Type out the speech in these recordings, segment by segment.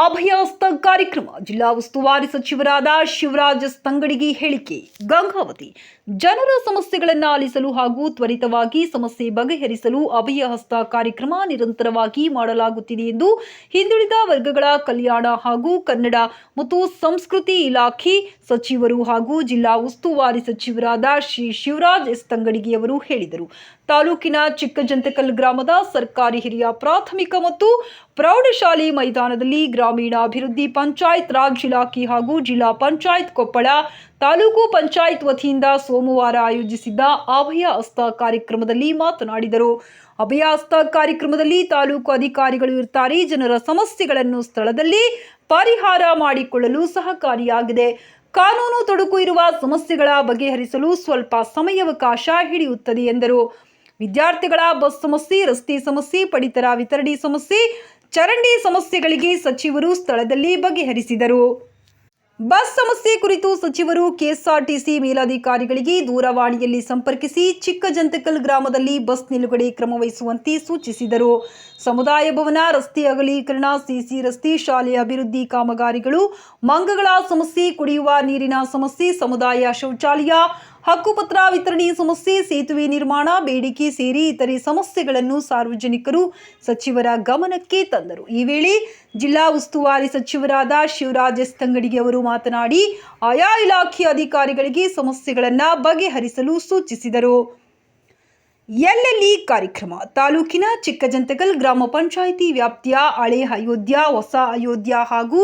ಅಭಯ ಹಸ್ತ ಕಾರ್ಯಕ್ರಮ. ಜಿಲ್ಲಾ ಉಸ್ತುವಾರಿ ಸಚಿವರಾದ ಶಿವರಾಜ್ ಸ್ತಂಗಡಿಗಿ ಹೇಳಿಕೆ. ಗಂಗಾವತಿ. ಜನರ ಸಮಸ್ಯೆಗಳನ್ನು ಆಲಿಸಲು ಹಾಗೂ ತ್ವರಿತವಾಗಿ ಸಮಸ್ಯೆ ಬಗೆಹರಿಸಲು ಅಭಯ ಹಸ್ತ ಕಾರ್ಯಕ್ರಮ ನಿರಂತರವಾಗಿ ಮಾಡಲಾಗುತ್ತಿದೆ ಎಂದು ಹಿಂದುಳಿದ ವರ್ಗಗಳ ಕಲ್ಯಾಣ ಹಾಗೂ ಕನ್ನಡ ಮತ್ತು ಸಂಸ್ಕೃತಿ ಇಲಾಖೆ ಸಚಿವರು ಹಾಗೂ ಜಿಲ್ಲಾ ಉಸ್ತುವಾರಿ ಸಚಿವರಾದ ಶ್ರೀ ಶಿವರಾಜ್ ಎಸ್ ತಂಗಡಿಗಿಯವರು ಹೇಳಿದರು. ತಾಲೂಕಿನ ಚಿಕ್ಕಜಂತಕಲ್ ಗ್ರಾಮದ ಸರ್ಕಾರಿ ಹಿರಿಯ ಪ್ರಾಥಮಿಕ ಮತ್ತು ಪ್ರೌಢಶಾಲೆ ಮೈದಾನದಲ್ಲಿ ಗ್ರಾಮೀಣಾಭಿವೃದ್ಧಿ ಪಂಚಾಯತ್ ರಾಜ್ ಇಲಾಖೆ ಹಾಗೂ ಜಿಲ್ಲಾ ಪಂಚಾಯತ್ ಕೊಪ್ಪಳ ತಾಲೂಕು ಪಂಚಾಯತ್ ವತಿಯಿಂದ ಸೋಮವಾರ ಆಯೋಜಿಸಿದ್ದ ಅಭಯ ಹಸ್ತ ಕಾರ್ಯಕ್ರಮದಲ್ಲಿ ಮಾತನಾಡಿದರು. ಅಭಯ ಹಸ್ತ ಕಾರ್ಯಕ್ರಮದಲ್ಲಿ ತಾಲೂಕು ಅಧಿಕಾರಿಗಳು ಇರ್ತಾರೆ. ಜನರ ಸಮಸ್ಯೆಗಳನ್ನು ಸ್ಥಳದಲ್ಲಿ ಪರಿಹಾರ ಮಾಡಿಕೊಳ್ಳಲು ಸಹಕಾರಿಯಾಗಿದೆ. ಕಾನೂನು ತೊಡಕು ಇರುವ ಸಮಸ್ಯೆಗಳ ಬಗೆಹರಿಸಲು ಸ್ವಲ್ಪ ಸಮಯಾವಕಾಶ ಹಿಡಿಯುತ್ತದೆ ಎಂದರು. ವಿದ್ಯಾರ್ಥಿಗಳ ಬಸ್ ಸಮಸ್ಯೆ, ರಸ್ತೆ ಸಮಸ್ಯೆ, ಪಡಿತರ ವಿತರಣೆ ಸಮಸ್ಯೆ, ಚರಂಡಿ ಸಮಸ್ಯೆಗಳಿಗೆ ಸಚಿವರು ಸ್ಥಳದಲ್ಲಿ ಬಗೆಹರಿಸಿದರು. ಬಸ್ ಸಮಸ್ಯೆ ಕುರಿತು ಸಚಿವರು ಕೆಎಸ್ಆರ್ಟಿಸಿ ಮೇಲಾಧಿಕಾರಿಗಳಿಗೆ ದೂರವಾಣಿಯಲ್ಲಿ ಸಂಪರ್ಕಿಸಿ ಚಿಕ್ಕಜಂತಕಲ್ ಗ್ರಾಮದಲ್ಲಿ ಬಸ್ ನಿಲುಗಡೆ ಕ್ರಮ ವಹಿಸುವಂತೆ ಸೂಚಿಸಿದರು. ಸಮುದಾಯ ಭವನ, ರಸ್ತೆ ಅಗಲೀಕರಣ, ಸಿಸಿ ರಸ್ತೆ ಶಾಲೆಯ ಅಭಿವೃದ್ಧಿ ಕಾಮಗಾರಿಗಳು, ಮಂಗಗಳ ಸಮಸ್ಯೆ, ಕುಡಿಯುವ ನೀರಿನ ಸಮಸ್ಯೆ, ಸಮುದಾಯ ಶೌಚಾಲಯ ಹಕ್ಕುಪತ್ರ ವಿತರಣೆ ಸಮಸ್ಯೆ, ಸೇತುವೆ ನಿರ್ಮಾಣ, ಬೇಡಿಕೆ ಸೇರಿ ಇತರೆ ಸಮಸ್ಯೆಗಳನ್ನು ಸಾರ್ವಜನಿಕರು ಸಚಿವರ ಗಮನಕ್ಕೆ ತಂದರು. ಈ ವೇಳೆ ಜಿಲ್ಲಾ ಉಸ್ತುವಾರಿ ಸಚಿವರಾದ ಶಿವರಾಜ್ ಎಸ್ ಅವರು ಮಾತನಾಡಿ, ಆಯಾ ಇಲಾಖೆ ಅಧಿಕಾರಿಗಳಿಗೆ ಸಮಸ್ಯೆಗಳನ್ನು ಬಗೆಹರಿಸಲು ಸೂಚಿಸಿದರು. ಎಲ್ಲೆಲ್ಲಿ ಕಾರ್ಯಕ್ರಮ? ತಾಲೂಕಿನ ಚಿಕ್ಕಜಂತಕಲ್ ಗ್ರಾಮ ಪಂಚಾಯಿತಿ ವ್ಯಾಪ್ತಿಯ ಹಳೆ ಅಯೋಧ್ಯ, ಹೊಸ ಅಯೋಧ್ಯ ಹಾಗೂ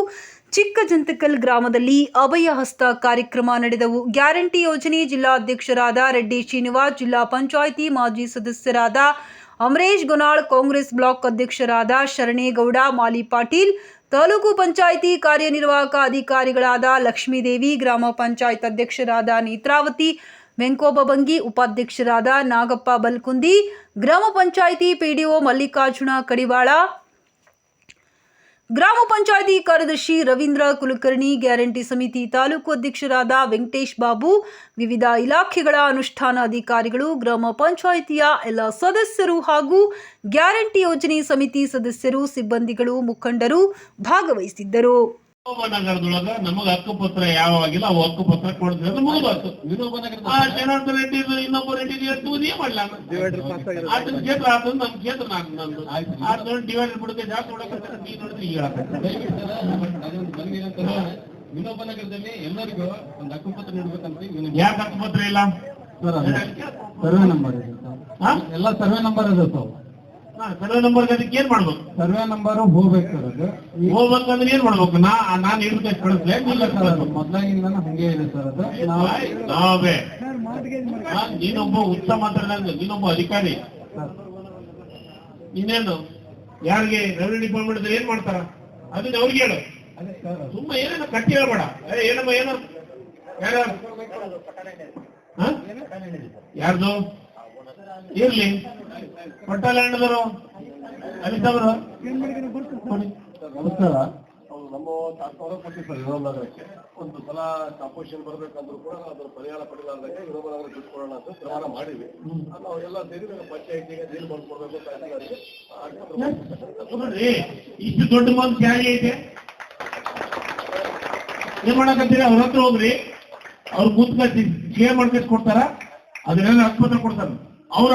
ಚಿಕ್ಕಜಂತಕಲ್ ಗ್ರಾಮದಲ್ಲಿ ಅಭಯ ಹಸ್ತ ಕಾರ್ಯಕ್ರಮ ನಡೆದವು. ಗ್ಯಾರಂಟಿ ಯೋಜನೆ ಜಿಲ್ಲಾಧ್ಯಕ್ಷರಾದ ರೆಡ್ಡಿ ಶ್ರೀನಿವಾಸ್, ಜಿಲ್ಲಾ ಪಂಚಾಯಿತಿ ಮಾಜಿ ಸದಸ್ಯರಾದ ಅಮರೇಶ್ ಗೊನಾಳ್, ಕಾಂಗ್ರೆಸ್ ಬ್ಲಾಕ್ ಅಧ್ಯಕ್ಷರಾದ ಶರಣೇಗೌಡ, ಮಾಲಿ ಪಾಟೀಲ್, ತಾಲೂಕು ಪಂಚಾಯಿತಿ ಕಾರ್ಯನಿರ್ವಾಹಕ ಅಧಿಕಾರಿಗಳಾದ ಲಕ್ಷ್ಮೀದೇವಿ, ಗ್ರಾಮ ಪಂಚಾಯತ್ ಅಧ್ಯಕ್ಷರಾದ ನೇತ್ರಾವತಿ ವೆಂಕೋಬ ಬಂಗಿ, ಉಪಾಧ್ಯಕ್ಷರಾದ ನಾಗಪ್ಪ ಬಲ್ಕುಂದಿ, ಗ್ರಾಮ ಪಂಚಾಯಿತಿ ಪಿಡಿಒ ಮಲ್ಲಿಕಾರ್ಜುನ ಕಡಿವಾಳ ಗ್ರಾಮ ಪಂಚಾಯಿತಿ ಕಾರ್ಯದರ್ಶಿ ರವೀಂದ್ರ ಕುಲಕರ್ಣಿ, ಗ್ಯಾರಂಟಿ ಸಮಿತಿ ತಾಲೂಕು ಅಧ್ಯಕ್ಷರಾದ ವೆಂಕಟೇಶ್ ಬಾಬು, ವಿವಿಧ ಇಲಾಖೆಗಳ ಅನುಷ್ಠಾನ ಅಧಿಕಾರಿಗಳು ಗ್ರಾಮ ಪಂಚಾಯಿತಿಯ ಎಲ್ಲ ಸದಸ್ಯರು ಹಾಗೂ ಗ್ಯಾರಂಟಿ ಯೋಜನೆ ಸಮಿತಿ ಸದಸ್ಯರು, ಸಿಬ್ಬಂದಿಗಳು, ಮುಖಂಡರು ಭಾಗವಹಿಸಿದ್ದರು. ನಗರದೊಳಗ ನಮಗ ಹಕ್ಕುಪತ್ರ ಯಾವಾಗಿಲ್ಲ ಅವು ಹಕ್ಕುಪತ್ರ ಕೊಡ್ತೀವಿ ಅದು ಮುಗಿದೋಯ್ತು ಆ ಜನಾರ್ದನ ರೆಡ್ಡಿ ಇನ್ನೊಬ್ಬ ರೆಡ್ಡಿ ಎಷ್ಟು ಏನ್ ಮಾಡ್ಲ? ಆತನ ಕ್ಷೇತ್ರ ಆತನ ನಮ್ ಕ್ಷೇತ್ರ ನಾನು ನಂದು. ಆತನ ಡಿವೈಡ್ ಬಿಡುತ್ತೆ ಜಾಸ್ತಿ ಹೊಡಕತ್ತಾರ ನೀ ನೋಡಿದ್ರೆ ಈಗ ವಿನೋಬ ನಗರದಲ್ಲಿ ಎಲ್ಲರಿಗೂ ಒಂದು ಹಕ್ಕುಪತ್ರ ನೀಡ್ಬೇಕಂತ ಯಾಕೆ ಹಕ್ಕುಪತ್ರ ಇಲ್ಲ? ಸರ್ವೆ ನಂಬರ್ ಇದೆ ಹಾ? ಎಲ್ಲ ಸರ್ವೆ ನಂಬರ್ ಇದೆ ಸರ್. ಸರ್ವೆ ನಂಬರ್ ಅದಕ್ಕೆ ಏನ್ ಮಾಡ್ಬೇಕು? ಸರ್ವೆ ನಂಬರ್ ಹೋಗ್ಬೇಕು ಸರ್ ಅದು. ಹೋಗ್ಬೇಕಂದ್ರೆ ಏನ್ ಮಾಡ್ಬೇಕು? ನಾ ನಾನ್ ಹಿಡಿದ ಕಳಿಸ್ಲೆ ಇಲ್ಲ ಸರ್ ಅದು ಮೊದಲಾಗಿಂದ ಹಂಗೆ ಇದೆ ಸರ್ ಅದು. ನಾವು ನಾವೇ. ಹಾ, ನೀನೊಬ್ಬ ಉತ್ತಮ ಮಾತಾಡ ನೀನೊಬ್ಬ ಅಧಿಕಾರಿ. ಇನ್ನೇನು? ಯಾರಿಗೆ ರೆವಿನ್ಯೂ ಡಿಪಾರ್ಟ್ಮೆಂಟ್ ಏನ್ ಮಾಡ್ತಾರ? ಅದನ್ನ ಅವ್ರಿಗೆ ಹೇಳು. ಸುಮ್ಮ ಏನೇನು ಕಟ್ಟಿ ಹೇಳ್ಬೇಡ. ಏನಮ್ಮ ಏನೋ? ಯಾರ? ಯಾರ್ದು? ಇರ್ಲಿ. ಪಟ್ಟಾಲಣ್ಣದವರು ಅನಿತವರು ನಮಸ್ಕಾರ. ನಮ್ಮ ತಾತ್ಪರ್ಯ ಕೊಟ್ಟಿರ್ತಾರೆ ವಿನೋಬ ನಗರಕ್ಕೆ ಒಂದು ಸಲ ಕಾಂಪೋಸಿಷನ್ ಬರ್ಬೇಕಂದ್ರೂ ಕೂಡ ಅದ್ರ ಪರಿಹಾರ ಪಡೆಲಾರ್ದಂಗೆ ವಿನೋಬ ನಗರ ಬಿಟ್ಕೊಳ್ಳೋಣ ಅಂತ ತೀರ್ಮಾನ ಮಾಡಿದ್ವಿ. ಅದು ನಾವೆಲ್ಲ ಸೇರಿ ಪಂಚಾಯತಿಗೆ ನೀರು ಮಾಡ್ಕೊಡ್ಬೇಕು ತಹಸೀಲ್ದಾರ್ಗೆ ನೋಡ್ರಿ ಇಷ್ಟು ದೊಡ್ಡ ಮಾತು ಜಾರಿ ಐತೆ. ಏನ್ ಮಾಡಕತ್ತೀರಿ? ಅವ್ರ ಹತ್ರ ಹೋಗ್ರಿ. ಅವ್ರು ಕೂತ್ಕೊಳ್ತೀವಿ ಶೇರ್ ಮಾಡ್ಕೊಂಡು ಕೊಡ್ತಾರ? ಅದನ್ನೆಲ್ಲ ಆಸ್ಪತ್ರೆ ಕೊಡ್ತಾರ. ಅವರ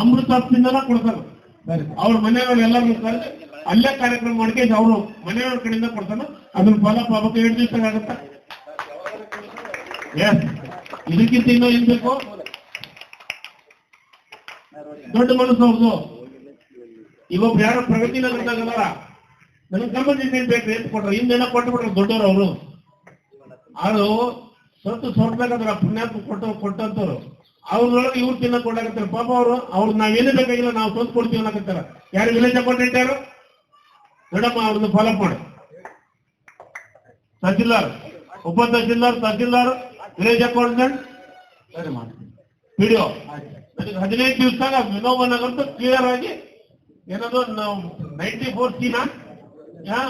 ಅಮೃತ ಹತ್ತಿಂದನ ಕೊಡ್ತಾರೆ ಸರಿ ಅವ್ರ ಮನೆಯವ್ರು ಎಲ್ಲರೂ ಕರೆದು ಅಲ್ಲೇ ಕಾರ್ಯಕ್ರಮ ಮಾಡ್ಕೊಂಡು ಅವರು ಮನೆಯವ್ರ ಕಡೆಯಿಂದ ಕೊಡ್ತಾನ ಅದನ್ನ ಫಲ ಪಾಪಕ ಎರಡು ದಿವಸ ಆಗತ್ತ. ಇದಕ್ಕಿಂತ ಇನ್ನೂ ಏನ್ ಬೇಕು? ದೊಡ್ಡ ಮನಸ್ಸು ಅವ್ರದ್ದು ಇವಾಗ ಯಾರೋ ಪ್ರಗತಿ ನಗರದಾಗಲ್ಲ ನನಗೆ ಸಂಬಂಧಿಸಿದ ಬೇಕು ಏನ್ ಕೊಟ್ರು. ಹಿಂದೆಲ್ಲ ಕೊಟ್ಟು ಬಿಟ್ರು ದೊಡ್ಡವರು ಅವರು. ಅದು ಸತ್ತು ಸೊರ್ಬೇಕಾದ್ರೆ ಪುಣ್ಯಾತ್ಮ ಕೊಟ್ಟು ಕೊಟ್ಟಂತವ್ರು. ಅವ್ರೊಳಗೆ ಇವ್ರು ತಿನ್ನ ಕೊಡಾಕತ್ತಾರ ಪಾಪ ಅವರು, ಅವ್ರು ನಾವೇನು ಬೇಕಾಗಿಲ್ಲ ನಾವು ತಂದು ಕೊಡ್ತೀವಿ ಅನ್ನಕತ್ತಾರ. ಯಾರು ವಿಲೇಜ್ ಅಕೌಂಟೆಂಟ್ ಯಾರು ನೋಡಮ್ಮ, ಅವ್ರದ್ದು ಫಾಲೋ ಮಾಡಿ ತಹಸೀಲ್ದಾರ್. ಉಪ ತಹಸೀಲ್ದಾರ್ ತಹಸೀಲ್ದಾರ್, ವಿಲೇಜ್ ಅಕೌಂಟೆಂಟ್ ಸರಿ, ಮಾಡ್ತೀನಿ. ವಿಡಿಯೋ. ಹದಿನೈದು ದಿವಸದಾಗ ವಿನೋಬ ನಗರದ ಕ್ಲಿಯರ್ ಆಗಿ ಏನದು, ನಾವು ನೈಂಟಿ ಫೋರ್ ಸಿನ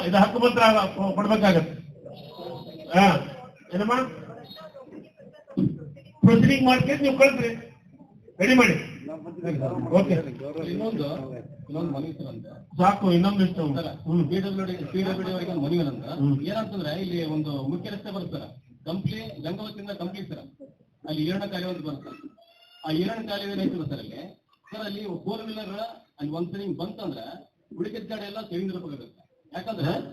ಇದು ಹಕ್ಕುಪತ್ರ ಕೊಡ್ಬೇಕಾಗತ್ತೆ. ಹಾ, ಏನಮ್ಮ? ಪ್ರೊಸೀಡಿಂಗ್ ಮಾಡ್ಕೊಂಡು ನೀವು ಕಳಿಸ್ರಿ. ರೆಡಿ ಮಾಡಿ. ಓಕೆ ಇನ್ನೊಂದು ಇನ್ನೊಂದು ಮನವಿ ಅಂತ ಸಾಕು ಇನ್ನೊಂದಿಷ್ಟು ಹ್ಮ್ P W D P W D ಅವರಿಗೆ ಒಂದು ಮನವಿ ಅಂತ ಏನಂತಂದ್ರೆ ಇಲ್ಲಿ ಒಂದು ಮುಖ್ಯ ರಸ್ತೆ ಬರುತ್ತೆ ಸರ್. ಕಂಪ್ಲಿ ಗಂಗಾವತಿಯಿಂದ ಕಂಪ್ಲಿ ಸರ್. ಅಲ್ಲಿ ಈರಣ್ಣ ಕಾಲುವೆ ಅಂತ ಬರುತ್ತೆ. ಆ ಈರಣ್ಣ ಕಾಲುವೆ ಏನೈತಿಲ್ಲ ಸರ್ ಅಲ್ಲಿ? ಸರ್ ಅಲ್ಲಿ ಫೋರ್ ವೀಲರ್ ಅಲ್ಲಿ ಒಂದ್ಸರಿ ಬಂತಂದ್ರೆ ಉಳಿಕೆದ ಕಡೆ ಎಲ್ಲ ತೆಗೆದಿರಬೇಕಾಗುತ್ತೆ ಯಾಕಂದ್ರೆ ಅದು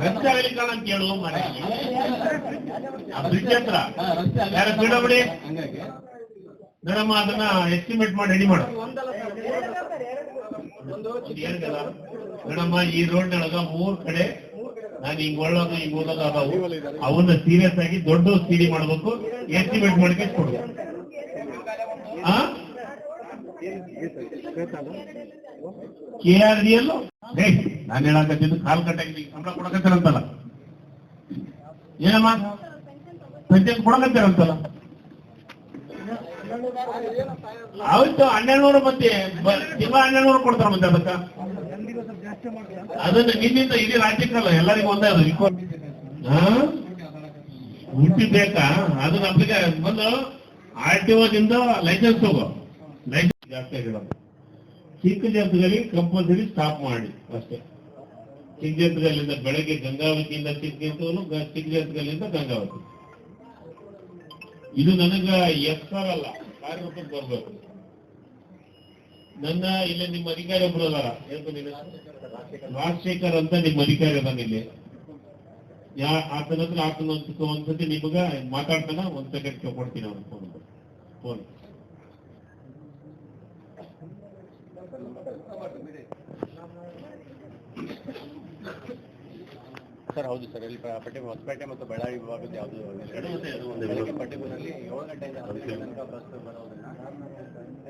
ರಸ್ತೆ ಅಗಲೀಕರಣ ಅಂತ ಹೇಳುವ ಮನೆ ಆ ಯಾರು ಬಿಡಬಿಡಿ ಮೇಡಮ್ ಅದನ್ನ ಎಸ್ಟಿಮೇಟ್ ಮಾಡಿ ರೆಡಿ ಮಾಡು ಮೇಡಮ್ಮ ಈ ರೋಡ್ ಒಳಗ ಮೂರ್ ಕಡೆ ನಾನು ಹಿಂಗ್ ಒಳ್ಳೋದು ಹಿಂಗ್ ಓದೋದು ಅದಾವು ಅವನ್ನ ಸೀರಿಯಸ್ ಆಗಿ ದೊಡ್ಡ ಸಿಡಿ ಮಾಡ್ಬೇಕು ಎಸ್ಟಿಮೇಟ್ ಮಾಡಿ ಕೊಡು ಕೆ ಆರ್ ಡಿ ಎಲ್ಲು ಹೇ ನಾನು ಹೇಳಕತ್ತಿದ್ದು ಕಾಲ್ ಕಟ್ಟಾಗಿ ಸಂಬಳ ಕೊಡಕತ್ತಿರಂತಲ್ಲ. ಏನಮ್ಮ? ಪೆನ್ಷನ್ ಕೊಡಕತ್ತಿರಂತಲ್ಲ. ಆಯ್ತು ಹನ್ನೆರಡು ಮತ್ತೆ ಬ- ತಿಂಗಳ ಹನ್ನೆರಡು ಕೊಡ್ತಾರ ಮತ್ತೆ ಅದಕ್ಕ? ಅದನ್ನ ನಿನ್ನಿಂದ ಇಡೀ ರಾಜ್ಯಕ್ಕಲ್ಲ ಎಲ್ಲರಿಗೂ ಒಂದೇ ಅದು ಹುಟ್ಟಿ ಬೇಕಾ? ಅದನ್ನ ನಮ್ಗೆ ಬಂದು ಆರ್ ಟಿ ಓದಿಂದ ಲೈಸೆನ್ಸ್ ತಗೋ. ಲೈಸೆನ್ಸ್ ಜಾಸ್ತಿ ಆಗಿರೋದು. ಚಿಕ್ಕ ಜಾತದಲ್ಲಿ ಕಂಪಲ್ಸರಿ ಸ್ಟಾಪ್ ಮಾಡಿ ಅಷ್ಟೇ. ಚಿಕ್ಕ ಬೆಳಗ್ಗೆ ಗಂಗಾವತಿಯಿಂದ ಚಿಕ್ಕ ಜಾತಕನು ಚಿಕ್ಕ ಗಂಗಾವತಿ. ಇದು ನನಗ ಎಷ್ಟಲ್ಲ ಕಾರ್ಯರೂಪಕ್ಕೆ ಬರ್ಬೇಕು. ನನ್ನ ಇಲ್ಲ ನಿಮ್ಮ ಅಧಿಕಾರಿ ಒಬ್ರು ಅದಾರ ರಾಜಶೇಖರ್ ಅಂತ ನಿಮ್ಮ ಅಧಿಕಾರಿ ಅದಾನ ಇಲ್ಲಿ ಯಾ, ಆತನ ಹತ್ರ ಆತನ ಒಂದ್ ಒಂದ್ಸತಿ ನಿಮಗ ಮಾತಾಡ್ತಾನ, ಒಂದ್ ಸೆಕೆಂಡ್ ಕೊಡ್ತೀನಿ ಅವ್ರು ಫೋನ್ ಫೋನ್ ಸರ್ ಹೌದು ಸರ್. ಇಲ್ಲಿ ಪಟ್ಟಿ ಹೊಸಪೇಟೆ ಮತ್ತು ಬಳ್ಳಾರಿ ವಿಭಾಗದ ಯಾವುದು ಬೆಳಗ್ಗೆ ಪಟ್ಟಿಪುರಲ್ಲಿ ಏಳು ಗಂಟೆಯಿಂದ ಹತ್ತು ಗಂಟೆ ತನಕ ಬಸ್ ಬರೋದನ್ನ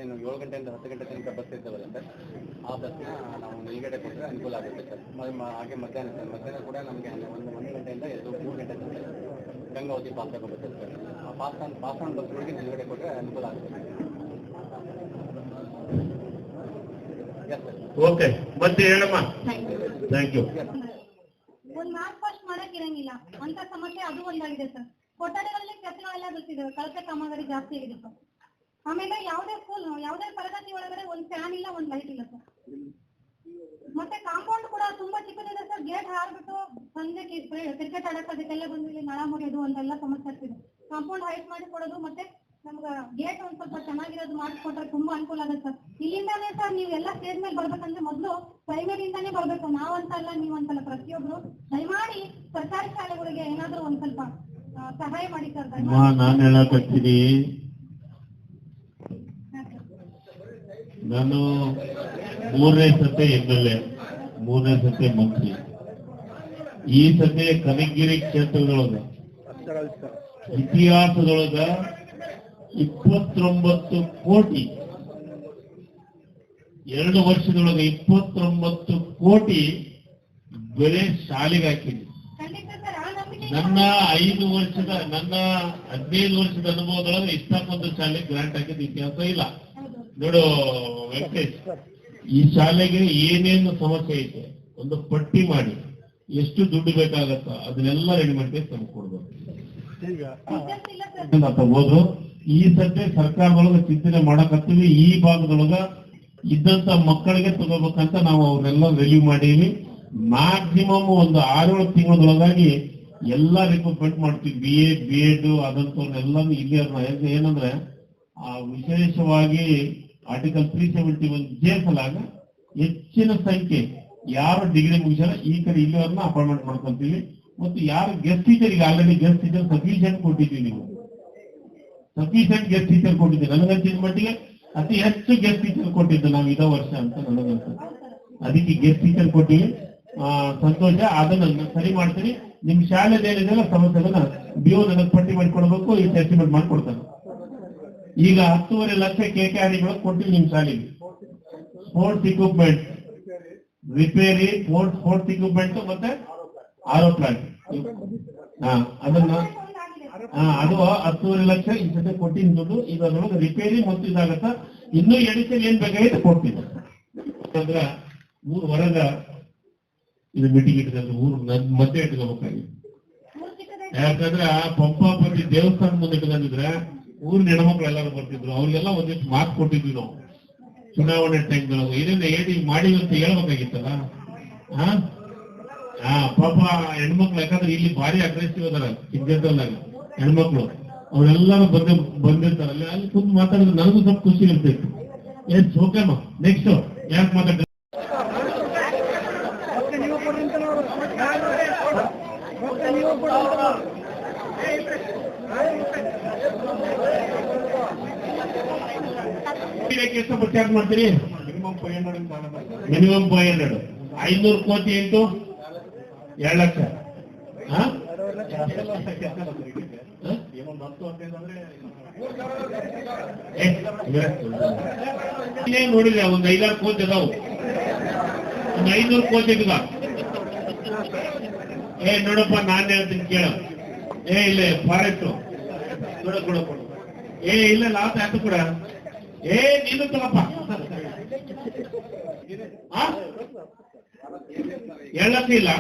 ಏನು ಏಳು ಗಂಟೆಯಿಂದ ಹತ್ತು ಗಂಟೆ ತನಕ ಬಸ್ ಇರ್ತವಲ್ಲ ಸರ್ ಆ ಬಸ್ನ ನಾವು ನಿಲ್ಗಡೆ ಕೊಟ್ಟರೆ ಅನುಕೂಲ ಆಗುತ್ತೆ ಸರ್. ಮತ್ತೆ ಹಾಗೆ ಮಧ್ಯಾಹ್ನ ಸರ್. ಮಧ್ಯಾಹ್ನ ಕೂಡ ನಮಗೆ ಒಂದು ಒಂದು ಗಂಟೆಯಿಂದ ಎರಡು ಮೂರು ಗಂಟೆ ತನಕ ಗಂಗಾವತಿ ಪಾಸ್ ಆಗುತ್ತೆ ಸರ್. ಆ ಪಾಸ್ ಪಾಸ್ ಆನ್ ಬಸ್ಗಳಿಗೆ ನಿಲ್ಗಡೆ ಕೊಟ್ಟರೆ ಅನುಕೂಲ ಆಗುತ್ತೆ ಎಸ್ ಸರ್ ಓಕೆ ಮತ್ತೆ ಹೇಳಮ್ಮ. ಥ್ಯಾಂಕ್ ಯು ಒಂದ್ ಮಾರ್ಕ್ ಪಾಸ್ಟ್ ಮಾಡಕ್ ಇರಂಗಿಲ್ಲ ಅಂತ ಸಮಸ್ಯೆ ಅದು ಒಂದಾಗಿದೆ ಸರ್. ಕೊಠಡಿಗಳಲ್ಲಿ ಕೆತ್ತನ ಎಲ್ಲ ಕಳಪೆ ಕಾಮಗಾರಿ ಜಾಸ್ತಿ ಆಗಿದೆ ಸರ್. ಆಮೇಲೆ ಯಾವುದೇ ಸ್ಕೂಲ್ ಯಾವುದೇ ತರಗತಿ ಒಳಗಡೆ ಒಂದ್ ಫ್ಯಾನ್ ಇಲ್ಲ, ಒಂದ್ ಲೈಟ್ ಇಲ್ಲ ಸರ್. ಮತ್ತೆ ಕಾಂಪೌಂಡ್ ಕೂಡ ತುಂಬಾ ಚಿಕ್ಕದಿದೆ ಸರ್. ಗೇಟ್ ಹಾರ್ಬಿಟ್ಟು ಸಂಜೆ ಕ್ರಿಕೆಟ್ ಆಡಕ್ ಅದಕ್ಕೆಲ್ಲ ಬಂದು ನಳ ಮುರಿಯೋದು ಅಂತೆಲ್ಲ ಸಮಸ್ಯೆ ಆಗ್ತಿದೆ. ಕಾಂಪೌಂಡ್ ಹೈಟ್ ಮಾಡಿ ಕೊಡೋದು ಮತ್ತೆ ನಮ್ಗ ಗೇಟ್ ಒಂದ್ ಸ್ವಲ್ಪ ಚೆನ್ನಾಗಿರೋದು ಮಾಡಿಸ್ಕೊಟ್ರೆ ತುಂಬಾ ಅನುಕೂಲ ಆಗುತ್ತೆ ಸರ್. ಇಲ್ಲಿಂದಾನೇ ಸರ್ ನೀವೆಲ್ಲ ಸ್ಟೇಜ್ ಮೇಲೆ ಬರ್ಬೇಕಂದ್ರೆ ಮೊದಲು ಪ್ರೈಮರಿಯಿಂದಾನೇ ಬರ್ಬೇಕು. ಅಂತ ಅಲ್ಲ ನೀವಂತಲ್ಲ. ಪ್ರತಿಯೊಬ್ರು ದಯಮಾಡಿ ಸರ್ಕಾರಿ ಶಾಲೆಗಳಿಗೆ ಏನಾದ್ರೂ ಒಂದ್ ಸ್ವಲ್ಪ ಸಹಾಯ ಮಾಡಿ ಸರ್. ನಾನು ಹೇಳಕತ್ತೀನಿ ನಾನು ಮೂರನೇ ಸತೆ ಎಂ ಎಲ್ ಎ ಮೂರನೇ ಸತೆ ಮಂತ್ರಿ. ಈ ಸತೆ ಕನಗಿರಿ ಕ್ಷೇತ್ರದೊಳಗ ಇತಿಹಾಸದೊಳಗ ಇಪ್ಪತ್ತೊಂಬತ್ತು ಕೋಟಿ. ಎರಡು ವರ್ಷದೊಳಗೆ ಇಪ್ಪತ್ತೊಂಬತ್ತು ಕೋಟಿ ಬೆಲೆ ಶಾಲೆಗೆ ಹಾಕಿದೆ ಖಂಡಿತ ಸರ್ ಆ ನಂಬಿಕೆ ನನ್ನ ಐದು ವರ್ಷದ ನನ್ನ ಹದಿನೈದು ವರ್ಷದ ಅನುಭವದೊಳಗೆ ಇಷ್ಟಕ್ಕೊಂದು ಶಾಲೆ ಗ್ರಾಂಟ್ ಹಾಕಿದ ಇತಿಹಾಸ ಇಲ್ಲ. ನೋಡು ವೆಂಕಟೇಶ್ ಈ ಶಾಲೆಗೆ ಏನೇನು ಸಮಸ್ಯೆ ಐತೆ ಒಂದು ಪಟ್ಟಿ ಮಾಡಿ. ಎಷ್ಟು ದುಡ್ಡು ಬೇಕಾಗತ್ತ ಅದನ್ನೆಲ್ಲ ರೆಡಿ ಮಾಡಿ ನಮ್ಗೆ ಕೊಡ್ಬೇಕು ಈ ಸದ್ಯ ಸರ್ಕಾರದೊಳಗ ಚಿಂತನೆ ಮಾಡಕತ್ತೀವಿ. ಈ ಭಾಗದೊಳಗ ಇದ್ದಂತ ಮಕ್ಕಳಿಗೆ ತಗೋಬೇಕಂತ ನಾವು ಅವ್ರನ್ನೆಲ್ಲ ರಿಲೀವ್ ಮಾಡೀವಿ. ಮ್ಯಾಕ್ಸಿಮಮ್ ಒಂದು ಆರೇಳು ತಿಂಗಳೊಳಗಾಗಿ ಎಲ್ಲ ರಿಕ್ರೂಟ್ಮೆಂಟ್ ಮಾಡ್ತೀವಿ. ಬಿ ಎ ಬಿ ಎಡ್ ಅದಂತವ್ರನ್ನೆಲ್ಲ ಇಲ್ಲಿ ಏನಂದ್ರೆ, ಆ ವಿಶೇಷವಾಗಿ article three seventy one J ಸಲಾಗ ಹೆಚ್ಚಿನ ಸಂಖ್ಯೆ ಯಾರು ಡಿಗ್ರಿ ಮುಗಿಸಾರ ಈ ಕಡೆ ಇಲ್ಲಿ ಅವ್ರನ್ನ ಅಪಾಯಿಂಟ್ಮೆಂಟ್ ಮಾಡ್ಕೊಂತೀವಿ. ಮತ್ತು ಯಾರು ಗೆಸ್ಟ್ ಟೀಚರ್ ಈಗ ಆಲ್ರೆಡಿ ಗೆಸ್ಟ್ ಟೀಚರ್ ಸಫಿಷಿಯಂಟ್ ಕೊಟ್ಟಿದ್ದೀವಿ ನೀವು. ಸಫಿಷಿಯಂಟ್ ಗೆಸ್ಟ್ ಟೀಚರ್ ಕೊಟ್ಟಿದ್ದೆ. ನನಗಂತಿನ ಮಟ್ಟಿಗೆ ಅತಿ ಹೆಚ್ಚು ಗೆಸ್ಟ್ ಟೀಚರ್ ಕೊಟ್ಟಿದ್ದು ನಾವು ಇದೋ ವರ್ಷ ಅಂತ ನನಗಂತ ಅದಕ್ಕೆ ಗೆಸ್ಟ್ ಟೀಚರ್ ಕೊಟ್ಟಿವಿ ಸಂತೋಷ. ಅದನ್ನ ಸರಿ ಮಾಡ್ತೀನಿ. ನಿಮ್ ಶಾಲೆಯಲ್ಲಿ ಏನಿದೆಲ್ಲ ಸಮಸ್ಯೆಗಳನ್ನ ಬಿ ಓ ನನಗೆ ಪಟ್ಟಿ ಮಾಡಿ ಕೊಡ್ಬೇಕು ಈ ಸೆಸ್ಟಿಮೆಂಟ್ ಮಾಡ್ಕೊಡ್ತಾನೆ. ಈಗ ಹತ್ತೂವರೆ ಲಕ್ಷ ಕೆ ಕೆ ಆರ್ಗಳು ಕೊಟ್ಟಿವಿ ನಿಮ್ ಶಾಲೆಗೆ. Sports equipment repair sports sports equipment ಮತ್ತೆ ಆರೋ ಪ್ಲಾಂಟ್ ಹಾ, ಅದನ್ನ ಅದು ಹತ್ತೂವರೆ ಲಕ್ಷ ಈ ಸತಿ ಕೊಟ್ಟಿನ ದುಡ್ಡು. ಇದರೊಳಗೆ ರಿಪೇರಿ ಮತ್ತು ಇದಾಗತ್ತ. ಇನ್ನೂ ಎಡಿಷನ್ ಏನ್ ಬೇಕಾಗಿತ್ತು ಕೊಡ್ತೀನಿ ಅಂದ್ರ ಊರ್ ಹೊರಗ ಇದು ಮೀಟಿಂಗ್ ಇಟ್ಕೊಂಡು ಊರು ಮತ್ತೆ ಮಧ್ಯೆ ಇಟ್ಕೋಬೇಕಾಗಿ ಮೂರು ಪಂಪ ಯಾಕಂದ್ರ ಪಂಪಾಪತಿ ದೇವಸ್ಥಾನ ಮುಂದೆ ಇಟ್ಕೊಂಡಿದ್ರೆ ಊರಿನ ಹೆಣ್ಮಕ್ಳು ಎಲ್ಲರೂ ಬರ್ತಿದ್ರು. ಅವ್ರಿಗೆಲ್ಲ ಒಂದಿಷ್ಟು ಮಾತು ಕೊಟ್ಟಿದ್ವಿ ನಾವು. ಚುನಾವಣೆ ಟೈಮ್ ಇದನ್ನ ಹೇಳಿ ಮಾಡಿ ಅಂತ ಹೇಳ್ಬೇಕಾಗಿತ್ತಲ್ಲ? ಹಾ ಪಾಪ ಹೆಣ್ಮಕ್ಳು ಯಾಕಂದ್ರೆ ಇಲ್ಲಿ ಭಾರಿ ಅಗ್ರೆಸಿವ್ ಅದಾರ ಹೆಣ್ಮಕ್ಳು. ಅವರೆಲ್ಲರೂ ಬಂದ ಬಂದಿರ್ತಾರೆ ಅಲ್ಲಿ ಕುಂತು ಮಾತಾಡಿದ್ರೆ ನನಗೂ ಸ್ವಲ್ಪ ಖುಷಿ ಇರ್ತಿತ್ತು ಎಸ್ ಓಕೆಮ್ಮ ನೆಕ್ಸ್ಟ್ ಯಾಕೆ ಮಾತಾಡ್ತಾರೆ ಎಷ್ಟು ಚಾರ್ಜ್ ಮಾಡ್ತೀರಿ. Minimum five hundred minimum five hundred ಐನೂರು ಕೋಟಿ ಇಂಟು ಎರಡು ಲಕ್ಷ. ಹಾ? ಹಾ? ಏನೊಂದು ಹತ್ತು ಹದಿನೈದು ಅಂದ್ರೆ ಏ, ಇನ್ನೇನ್ ನೋಡಿಲ್ಲ ಒಂದ್ ಐದಾರು ಕೋಚ್ ಅದಾವು. ಒಂದ್ ಐನೂರು ಕೋಚ್ ಇದ್ದ ಏ ನೋಡಪ್ಪ ನಾನ್ ಹೇಳ್ತೀನಿ ಕೇಳ. ಏ ಇಲ್ಲ ಫಾರೆಸ್ಟ್. ಕೊಡ ಏ ಇಲ್ಲ ಲಾಸ್ ಆಯ್ತು ಕೂಡ. ಏ ನೀನು ತಗಪ್ಪ. ಆ? ಎರಡ್ ಲಕ್ಷ ಇಲ್ಲ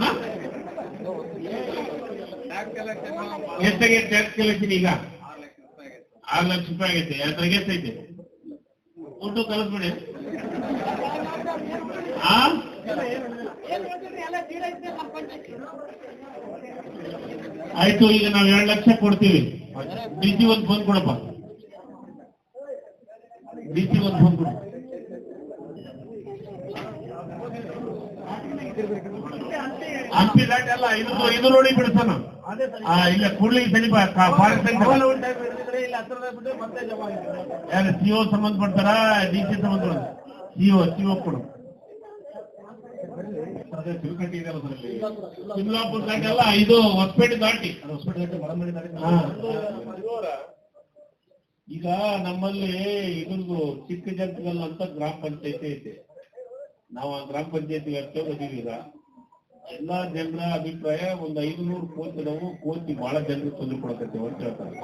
ಆ? ಎಷ್ಟಾಗೆ ಟ್ಯಾಕ್ಸ್ ಕಲೆಕ್ಷನ್ ಈಗ. ಆರು ಲಕ್ಷ ರೂಪಾಯಿ ಆಗೈತೆ. ಅದ್ರಾಗ ಎಷ್ಟೈತೆ ಒಟ್ಟು ಕಲಿಸ್ಬಿಡಿ ಆ? ಆಯ್ತು ಈಗ ನಾವು ಎರಡು ಲಕ್ಷ ಕೊಡ್ತೀವಿ. ಬಿಸಿ ಒಂದು ಫೋನ್ ಕೊಡಪ್ಪ. ಬಿಸಿ ಒಂದು ಫೋನ್ ಕೊಡ. ಹಂಪಿ ಲಾಟ್ ಎಲ್ಲ ಇದು ಇದು ನೋಡಿ ಬಿಡ್ತಾನ ಆ, ಇಲ್ಲ ಕೂಡಲಿಗೆ ಸಮೀಪ ಯಾರು ಸಿಒ ಸಂಬಂಧಪಡ್ತಾರ ಡಿ ಸಿ ಸಂಬಂಧ ಸಿಒ ಸಿಒ ಕೊಡು ಅದೇ ತಿರುಕಟ್ಟಿ ಇದೆ ಅದರಲ್ಲಿ ಸಿಮ್ಲಾಪುರ ದಾಟಿ ಅಲ್ಲ ಇದು ಹೊಸಪೇಟೆ ದಾಟಿ. ಹೊಸಪೇಟೆ ದಾಟಿ ಮರಮಡಿ ಹಾ. ಈಗ ನಮ್ಮಲ್ಲಿ ಇದ್ರದ್ದು ಚಿಕ್ಕ ಜಂತಗಲ್ ಅಂತ ಗ್ರಾಮ ಪಂಚಾಯತಿ ಐತೆ. ನಾವು ಆ ಗ್ರಾಮ ಪಂಚಾಯತಿ ವ್ಯಾಪ್ತಿಗೆ ಬಂದೀವಿ ಈಗ ಎಲ್ಲಾ ಜನರ ಅಭಿಪ್ರಾಯ ಒಂದು ಐದುನೂರು ಕೋಟಿ ನಾವು ಕೋಟಿ ಬಹಳ ಜನರು ತೊಂದರೆ ಕೊಡಕತ್ತೇವೆ ಅಂತ ಹೇಳ್ತಾರೆ.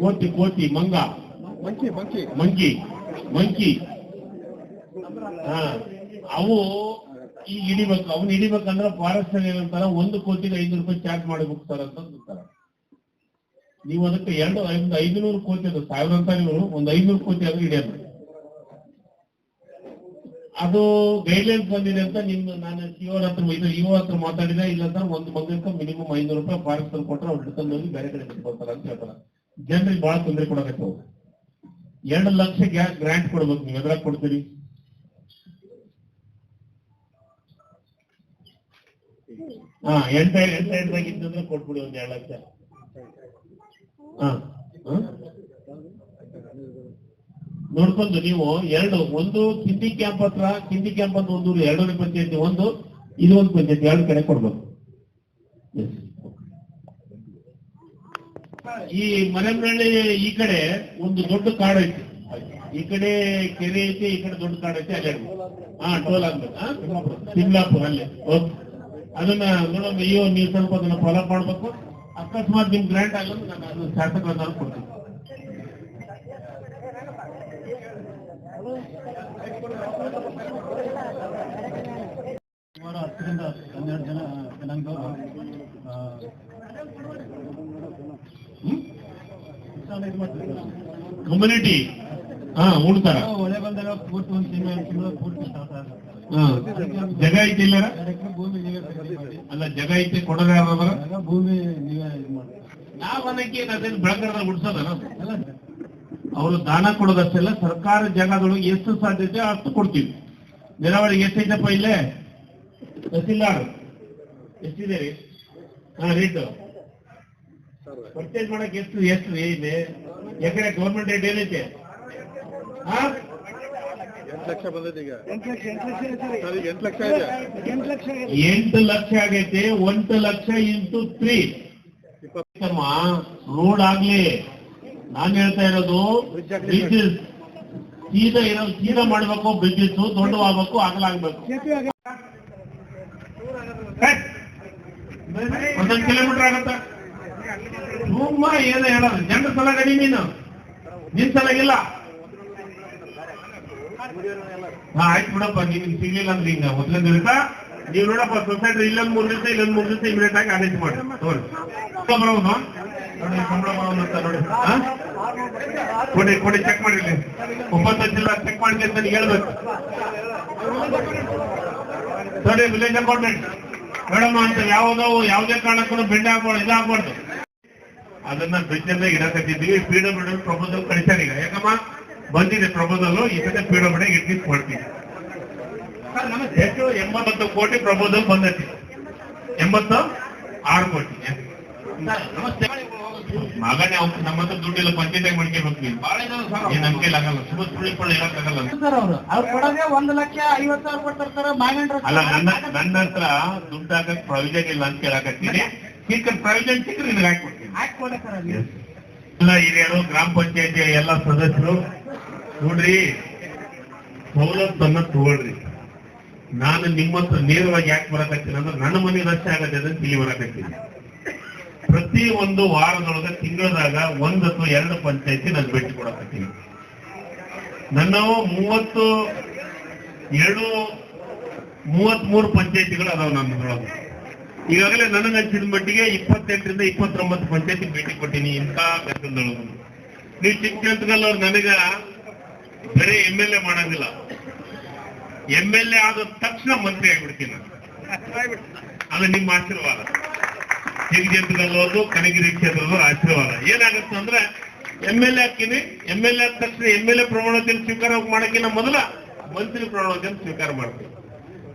ಕೋಟಿ ಕೋಟಿ ಮಂಗ. Monkey monkey. Monkey monkey. ಹಾ ಅವು ಈಗ ಹಿಡಿಬೇಕು ಅವನ್ ಹಿಡಿಬೇಕಂದ್ರೆ ಫಾರೆಸ್ಟ್ ಏನಂತಾರ ಒಂದು ಕೋಟಿಗೆ ಐನೂರು ರೂಪಾಯಿ ಚಾರ್ಜ್ ಮಾಡಿ ಸರ್ ಅಂತ ಅಂತಾರ ನೀವು ಅದಕ್ಕೆ ಎರಡು ಒಂದು ಐದುನೂರು ಕೋಟಿ ಅದು ಸಾವಿರ ಅಂತ ನೀವು ಒಂದು ಐನೂರು ಕೋಟಿ ಆದ್ರೂ ಹಿಡಿಯೋದು ಅದು ಗೈಡ್ಲೈನ್ಸ್ ಬಂದಿದೆ ಅಂತ ನಿಮ್ಮ ನಾನು ಸಿಒರ್ ಹತ್ರ ಇಒ ಹತ್ರ ಮಾತಾಡಿದೆ, ಇಲ್ಲ ಸರ್, ಒಂದು ಮಗಕ್ಕೆ ಮಿನಿಮಮ್ ಐನೂರು ರೂಪಾಯಿ ಫಾರೆಸ್ಟ್ ಅಲ್ಲಿ ಕೊಟ್ರೆ ಅವ್ರು ಹಿಡ್ಕೊಂಡು ಹೋಗಿ ಬೇರೆ ಕಡೆ ಬಿಟ್ಕೊಳ್ತಾರೆ ಅಂತ ಹೇಳ್ತಾರೆ. ಜನರಿಗೆ ಬಹಳ ತೊಂದರೆ ಕೊಡಬೇಕು ಎರಡು ಲಕ್ಷ ಗ್ರಾಂಟ್ ಕೊಡ್ಬೇಕು, ನೀವು ಎದ್ರಾಗ ಕೊಡ್ತೀರಿ? ಹಾ, ಎಂಟ ಎಂಟ ಎಂಟಾಗಿ ಇದ್ದಂದ್ರೆ ಕೊಟ್ಬಿಡಿ ಒಂದ್ ಎರಡು ಲಕ್ಷ. ಹಾ? ನೋಡ್ಕೊಂಡು ನೀವು ಎರಡು, ಒಂದು ಕಿಂದಿ ಕ್ಯಾಂಪ್ ಹತ್ರ ಕಿಂದಿ ಕ್ಯಾಂಪ್ ಅಂತ ಒಂದು ಎರಡೂವರೆ ಪಂಚಾಯತಿ, ಒಂದು, ಇದು ಒಂದು ಪಂಚಾಯತಿ, ಎರಡು ಕಡೆ ಕೊಡ್ಬೇಕು ಈ ಮನೆಮನಹಳ್ಳಿ ಈ ಕಡೆ ಒಂದು ದೊಡ್ಡ ಕಾಡು ಐತಿ. ಈ ಕಡೆ ಕೆರೆ ಐತಿ, ಈ ಕಡೆ ದೊಡ್ಡ ಕಾಡು ಐತಿ ಅಲ್ಲೇ ಹಾ, ಟೋಲ್ ಆಗ್ಬೇಕು? ಸಿಮ್ಲಾಪುರ ಅಲ್ಲೇ. ಅದನ್ನ ನೋಡೋಣ, ಅಯ್ಯೋ, ನೀವು ಸ್ವಲ್ಪ ಅದನ್ನ ಫಾಲೋ ಮಾಡ್ಬೇಕು. ಅಕಸ್ಮಾತ್ ನಿಮ್ ಗ್ರಾಂಟ್ ಆಗಲ್ಲ ನಾನು ಶಾಸಕರ ಕೊಡ್ತೀನಿ. ಸುಮಾರು ಹತ್ತರಿಂದ ಹನ್ನೆರಡು ಜನ ಜನಾಂಗದವರು. ಕಮ್ಯುನಿಟಿ ಹಾ. ಉಣ್ತಾರ ಮಳೆ ಬಂದಾಗ ಪೂರ್ತಿ ಒಂದು ತಿಂಗಳ ತಿಂಗಳ ಪೂರ್ತಿ ಜಗ ಐತಿ ಇಲ್ಲ ಭೂಮಿ ನೀವೇ ಅಲ್ಲ ಜಗ ಐತಿ? ಆಗ ಭೂಮಿ ನೀವೇ ಇದು ಮಾಡಿ ನಾವ್ ಅನ್ನಕ್ಕೆ ಅದೇನ್ ಬೆಳಗರದ ಉಡ್ಸೋದ ಎಲ್ಲ ಅವರು ದಾನ ಕೊಡೋದಷ್ಟೆಲ್ಲ ಸರ್ಕಾರ ಜಾಗದೊಳಗೆ ಎಷ್ಟು ಸಾಧ್ಯತೆ ಅಷ್ಟು ಕೊಡ್ತೀವಿ. ನೆರವಳಿಗೆ ಎಷ್ಟೈತಪ್ಪ ಇಲ್ಲೇ? ತಹಸೀಲ್ದಾರ್. ಎಷ್ಟಿದೆ ರೀ? ಹಾ ರೇಟು ಪರ್ಚೇಸ್ ಮಾಡಕ್ ಎಷ್ಟು ಎಷ್ಟು ರೀ ಇದೆ ಯಾಕಂದ್ರೆ ಗೌರ್ಮೆಂಟ್ ರೇಟ್ ಏನೈತೆ? ಹಾ? ಎಂಟು ಲಕ್ಷ ಬಂದೈತೆ ಈಗ. ಸರ್, ಈಗ ಎಂಟು ಲಕ್ಷ ಇದೆ. ಎಂಟು ಲಕ್ಷ ಆಗೈತೆ ಒಂಟು ಲಕ್ಷ ಇಂಟು ತ್ರೀ. ರೋಡ್ ಆಗ್ಲಿ. ನಾನ್ ಹೇಳ್ತಾ ಇರೋದು ಬ್ರಿಡ್ಜಸ್ ಸೀದಾ ಇರೋ ಸೀದಾ ಮಾಡ್ಬೇಕು ಬ್ರಿಡ್ಜಸ್ ದೊಡ್ಡವಾಗಬೇಕು ಅಗಲಾಗ್ಬೇಕು ಕಟ್. ಒಂದೊಂದು ಕಿಲೋಮೀಟರ್ ಆಗತ್ತ. ತುಂಬಾ ಏನ ಹೇಳೋದು ಜನರ ಸಲ ಗಡಿ ನೀನು. ನಿನ್ ಸಲಗಿಲ್ಲ ಹಾ ಆಯ್ತು ಬಿಡಪ್ಪ ನೀನ್ ಸಿಗ್ಲಿಲ್ಲ ಅಂದ್ರೆ ಹಿಂಗ ಮೊದ್ಲಿಂದ ಇರ್ತಾ ನೀವು ನೋಡಪ್ಪ ಸೊಸೈಟಿ ಇಲ್ಲೊಂದು ಮೂರು ದಿವಸ ಇಲ್ಲೊಂದು ಮೂರು ದಿವಸ ಇಮಿಡಿಯೇಟ್ ಆಗಿ ಅರೇಂಜ್ ಮಾಡಿ. ನೋಡಿ? ಕೊಡಿ ಕೊಡಿ ಚೆಕ್ ಮಾಡಿ ಇಲ್ಲಿ. ಒಂಬತ್ತು ಜಿಲ್ಲ ಚೆಕ್ ಮಾಡಿ ಅಂತ ಹೇಳ್ಬೇಕು. ನೋಡಿ ವಿಲೇಜ್ ಅಕೌಂಟೆಂಟ್ ಮೇಡಮ್ ಅಂತ ಯಾವುದೋ ಯಾವುದೇ ಕಾರಣಕ್ಕೂ ಬೆಂಡೆ ಆಗ್ಬಾರ್ದು ಇದಾಗ್ಬಾರ್ದು ಅದನ್ನ ಬೆಂಚಲ್ಲೇ ಇಡಕತ್ತಿದ್ದೀವಿ ಪಿ ಡಬ್ಲ್ಯೂ ಪ್ರಪೋಸಲ್ ಕಳಿಸ್ಯಾರ ಈಗ ಯಾಕಮ್ಮ? ಬಂದಿದೆ ಪ್ರಪೋಸಲ್ ಈ ಸತಿ ಪಿ ಡಬ್ಲ್ಯೂ ಇಟ್ಲಿಕ್ಕೆ ಕೊಡ್ತೀವಿ ಹೆಚ್ಚು ಎಂಬತ್ತು ಕೋಟಿ ಪ್ರಪೋಸಲ್ ಬಂದೈತಿ. ಎಂಬತ್ತು ಆರು ಕೋಟಿ. ನಮಸ್ತೆ. ಮಗನೇ ಅವ್ರು ನಮ್ಮ ಹತ್ರ ದುಡ್ಡಿಲ್ಲ ಪಂಚಾಯತ್ ಮಾಡ್ಕೋಬೇಕು ನೀವು ಏನ್ ನಮ್ ಕೈಲಿ ಆಗಲ್ಲ. ಸುಮ್ಮನೆ ಸುಳ್ಳಿ ಪಳ್ಳಿ ಹೇಳಕ್ಕಾಗಲ್ಲ ಸರ್ ಅವರು. ಅವ್ರು ಕೊಡೋದೇ ಒಂದ್ ಲಕ್ಷ ಐವತ್ತು ಸಾವಿರ ಕೊಡ್ತಾರ ಮಾಗಂಡ್ರ ಅಲ್ಲ ನನ್ನ ನನ್ನ ಹತ್ರ ದುಡ್ಡು ಹಾಕಕ್ ಪ್ರಾವಿಷನ್ ಇಲ್ಲ ಅಂತ ಕೇಳಾಕತ್ತೀನಿ ಸಿಕ್ಕ ಪ್ರಾವಿಷನ್ ಸಿಕ್ಕರೆ ನಿನಗೆ ಹಾಕ್ಬಿಡ್ತೀನಿ ಇಲ್ಲ ಸರ್ ಎಲ್ಲ ಹಿರಿಯರು ಗ್ರಾಮ ಪಂಚಾಯತಿ ಎಲ್ಲ ಸದಸ್ಯರು ನೋಡ್ರಿ ಸವಲತ್ತನ್ನ ತಗೊಳ್ರಿ. ನಾನು ನಿಮ್ಮ ಹತ್ರ ನೇರವಾಗಿ ಯಾಕೆ ಬರಕತ್ತೀನಿ ಅಂದ್ರೆ ನನ್ನ ಮನೆ ರಸ್ತೆ ಆಗತ್ತೆ ಅಂತ ಇಲ್ಲಿ ಬರಕತ್ತೀನಿ. ಪ್ರತಿ ಒಂದು ವಾರದೊಳಗ ತಿಂಗಳದಾಗ ಒಂದು ಅಥವಾ ಎರಡು ಪಂಚಾಯತಿ ನಾನು ಭೇಟಿ ಕೊಡಕತ್ತೀನಿ. ನನ್ನ ಮೂವತ್ತು, ಎರಡು ಮೂವತ್ತ್ ಮೂರು ಪಂಚಾಯತಿಗಳು ಅದಾವ ನನ್ನದ್ರೊಳಗೆ. ಈಗಾಗಲೇ ನನಗೆ ಹಂಚಿದ ಮಟ್ಟಿಗೆ ಇಪ್ಪತ್ತೆಂಟರಿಂದ ಇಪ್ಪತ್ತೊಂಬತ್ತು ಪಂಚಾಯತಿ ಭೇಟಿ ಕೊಟ್ಟಿನಿ ಇಂಥ ಕೆಲಸದೊಳಗು ನೀವು ಚಿಕ್ಕ ಅವ್ರು ನನಗ ಬರೀ ಎಂ ಎಲ್ ಎ ಮಾಡಂಗಿಲ್ಲ ಎಂ ಎಲ್ ಎ ಆದ ತಕ್ಷಣ ಮಂತ್ರಿ ಆಗ್ಬಿಡ್ತೀನಿ ನಾನು. ಅದು ನಿಮ್ಮ ಆಶೀರ್ವಾದ. ಅವ್ರದ್ದು ಕನಗಿರಿ ಕ್ಷೇತ್ರದ ಆಶೀರ್ವಾದ. ಏನಾಗುತ್ತೆ ಅಂದ್ರೆ ಎಂ ಎಲ್ ಎ ಹಾಕಿನಿ ಎಂ ಎಲ್ ಎ ಆದ ತಕ್ಷಣ ಎಂ ಎಲ್ ಎ ಪ್ರಮಾಣದಲ್ಲಿ ಸ್ವೀಕಾರ ಮಾಡೋಕ್ಕಿಂತ ಮೊದಲ ಮಂತ್ರಿ ಪ್ರಮಾಣದಲ್ಲಿ ಸ್ವೀಕಾರ ಮಾಡ್ತೀನಿ.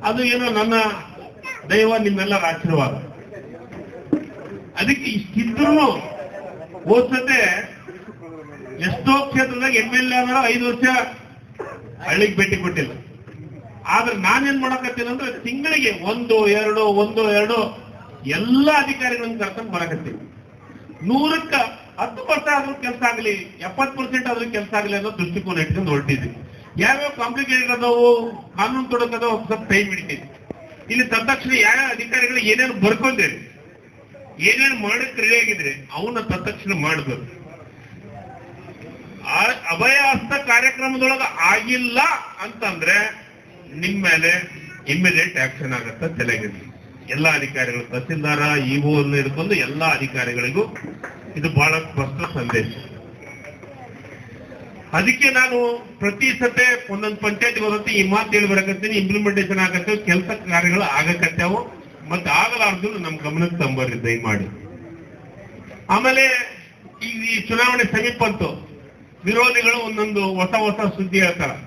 ಅದು ಏನೋ ನನ್ನ ದೈವ, ನಿಮ್ಮೆಲ್ಲರ ಆಶೀರ್ವಾದ. ಅದಕ್ಕೆ ಇಷ್ಟಿದ್ರು ಹೋದ್ಸತೆ ಎಷ್ಟೋ ಕ್ಷೇತ್ರದಾಗ ಎಂ ಎಲ್ ಎ ಅಂದ್ರೆ ಐದು ವರ್ಷ ಹಳ್ಳಿಗೆ ಭೇಟಿ ಕೊಟ್ಟಿಲ್ಲ. ಆದ್ರೆ ನಾನೇನ್ ಮಾಡಕತ್ತೀನಿ ಅಂದ್ರೆ ತಿಂಗಳಿಗೆ ಒಂದು, ಎರಡು ಒಂದು, ಎರಡು ಎಲ್ಲ ಅಧಿಕಾರಿಗಳನ್ನ ಕರ್ಕೊಂಡು ಬರಕತ್ತೀನಿ. ನೂರಕ್ಕ ಹತ್ತು ಪರ್ಸೆಂಟ್ ಆದ್ರೂ ಕೆಲಸ ಆಗಲಿ, ಎಪ್ಪತ್ತು ಪರ್ಸೆಂಟ್ ಆದ್ರೂ ಕೆಲಸ ಆಗಲಿ ಅನ್ನೋ ದೃಷ್ಟಿಕೋನ ಇಟ್ಕೊಂಡು ಹೊರಟಿದ್ವಿ. ಯಾವ್ಯಾವ ಕಾಂಪ್ಲಿಕೇಟೆಡ್ ಅದಾವು, ಕಾನೂನು ತೊಡಕದವು ಸ್ವಲ್ಪ ಟೈಮ್ ಹಿಡಿತೀವಿ. ಇಲ್ಲಿ ತಕ್ಷಣ ಯಾವ ಅಧಿಕಾರಿಗಳು ಏನೇನು ಬರ್ಕೊಂಡಿರಿ, ಏನೇನು ಮಾಡಕ್ ರೆಡಿ ಆಗಿದ್ರೆ ಅವನ್ನ ತಕ್ಷಣ ಮಾಡಬೇಕು ಅಭಯ ಹಸ್ತ ಕಾರ್ಯಕ್ರಮದೊಳಗ ಆಗಿಲ್ಲ ಅಂತಂದ್ರೆ ನಿಮ್ ಮೇಲೆ ಇಮಿಡಿಯೇಟ್ ಆಕ್ಷನ್ ಆಗತ್ತ ತಲೆಗಿರ್ಲಿ. ಎಲ್ಲಾ ಅಧಿಕಾರಿಗಳು, ತಹಸೀಲ್ದಾರ ಇಒ ಹಿಡ್ಕೊಂಡು ಎಲ್ಲಾ ಅಧಿಕಾರಿಗಳಿಗೂ ಇದು ಬಹಳ ಸ್ಪಷ್ಟ ಸಂದೇಶ. ಅದಕ್ಕೆ ನಾನು ಪ್ರತಿ ಸತೆ ಒಂದೊಂದು ಪಂಚಾಯತ್ ಹೋದಂತೆ ಈ ಮಾತು ಹೇಳಿ ಬರಕತ್ತೀನಿ ಇಂಪ್ಲಿಮೆಂಟೇಷನ್ ಆಗತ್ತೆ, ಕೆಲಸ ಕಾರ್ಯಗಳು ಆಗಕತ್ತಾವು ಮತ್ತೆ ಆಗಲಾರ್ದು ನಮ್ಮ ಗಮನಕ್ಕೆ ತಂಬರ್ರಿ ದಯಮಾಡಿ. ಆಮೇಲೆ ಈ ಚುನಾವಣೆ ಸಮೀಪ ವಿರೋಧಿಗಳು ಒಂದೊಂದು ಹೊಸ ಹೊಸ ಸುದ್ದಿ ಹೇಳ್ತಾರ.